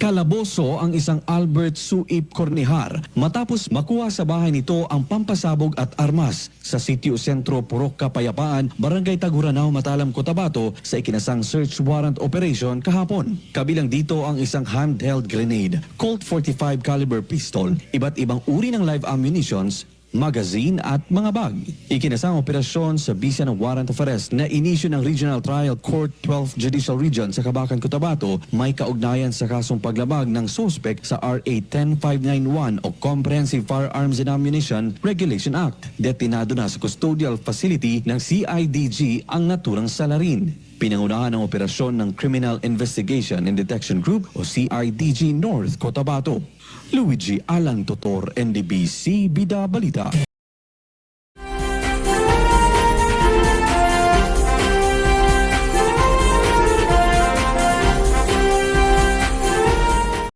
Kalaboso ang isang Albert Suip Cornihar matapos makuha sa bahay nito ang pampasabog at armas sa sitio sentro Purok Kapayapaan, Barangay Taguranao, Matalam, Cotabato sa ikinasang search warrant operation kahapon. Kabilang dito ang isang handheld grenade, Colt 45 caliber pistol, iba't ibang uri ng live ammunitions, magazine at mga bag. Ikinasang operasyon sa bisa ng warrant of arrest na inisyo ng Regional Trial Court 12th Judicial Region sa Kabakan, Cotabato may kaugnayan sa kasong paglabag ng suspect sa RA 10591 o Comprehensive Firearms and Ammunition Regulation Act. Detinado na sa custodial facility ng CIDG ang naturang salarin. Pinangunahan ng operasyon ng Criminal Investigation and Detection Group o CIDG North Cotabato. Luigi Alan Totor, NDBC Bida Balita.